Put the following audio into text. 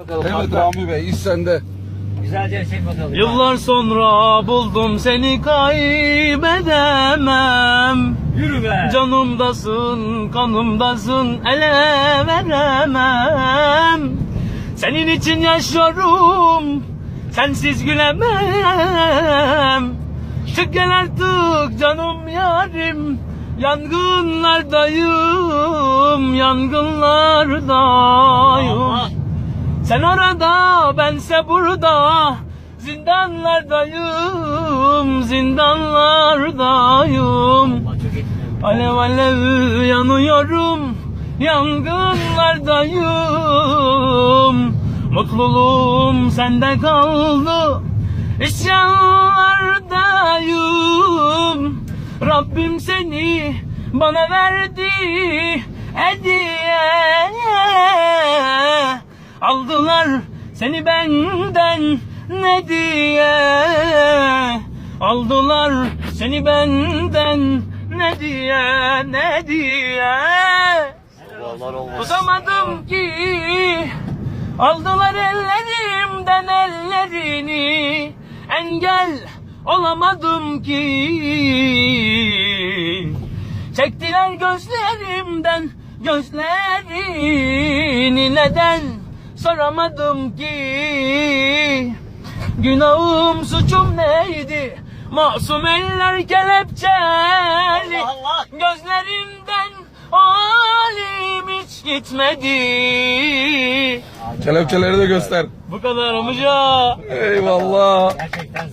Bakalım Evet kanka. Rami Bey iş sende. Güzelce çek bakalım. Yıllar sonra buldum seni kaybedemem Yürü be. Canımdasın, kanımdasın, ele veremem Senin için yaşıyorum, sensiz gülemem Çık gel artık canım yarim Yangınlardayım, yangınlardayım Allah. Sen orada, bense burada. Zindanlardayım, zindanlardayım. Alev alev yanıyorum, yangınlardayım. Mutluluğum sende kaldı, isyanlardayım. Rabbim seni bana verdi Aldılar seni benden ne diye? Aldılar seni benden ne diye ne diye. Tutamadım ki. Aldılar ellerimden ellerini. Engel olamadım ki. Çektiler gözlerimden gözlerini. Neden soramadım ki Günahım suçum neydi Masum eller kelepçeli Allah. Gözlerimden alim hiç gitmedi Kelepçeleri de göster. Bu kadar amca Eyvallah. Gerçekten.